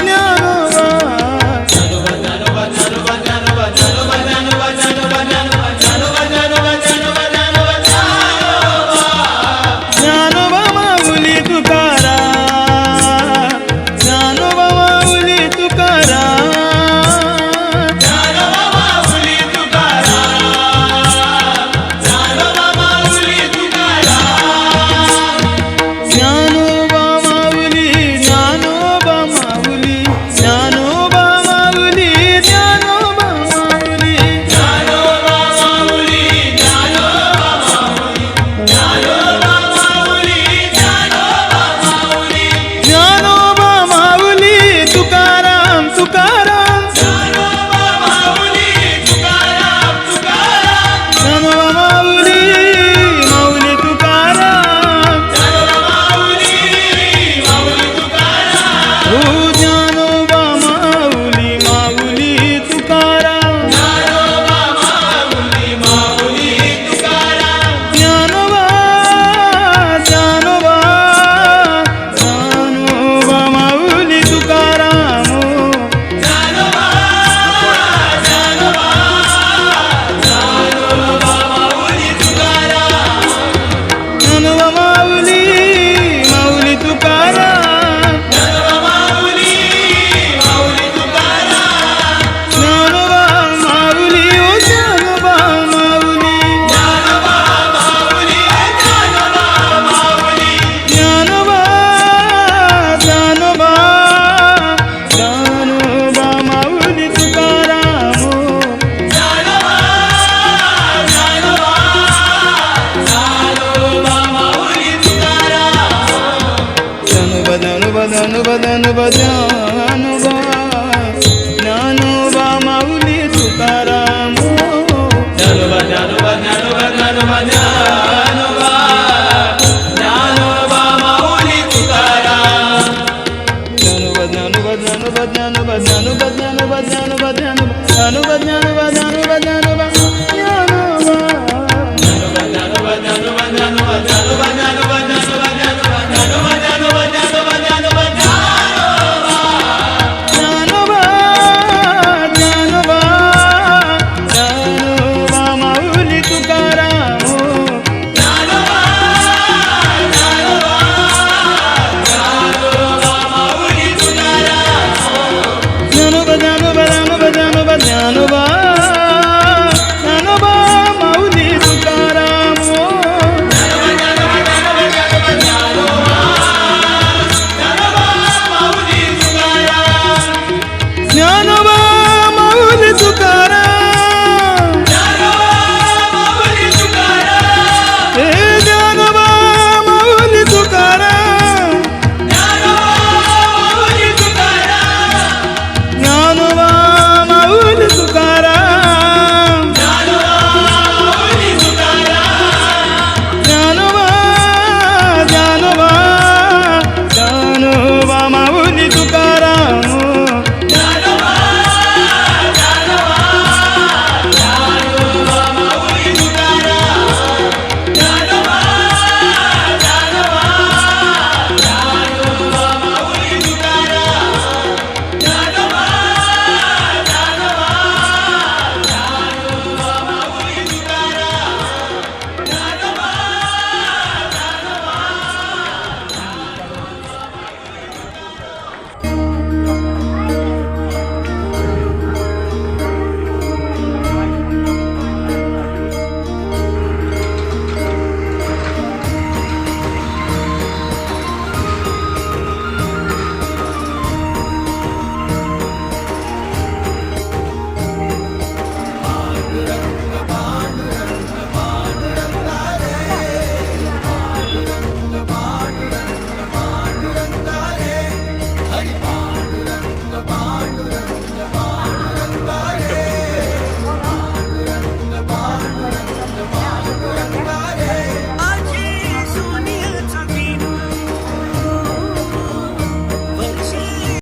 ಜ್ಞಾನುಬ ధనుబ ధనుబ ధనుబ జ్ఞానుబ జ్ఞానుబ Mouli Tukaramu ధనుబ ధనుబ ధనుబ ధనుబ ధనుబ ధనుబ ధనుబ ధనుబ ధనుబ ధనుబ Canım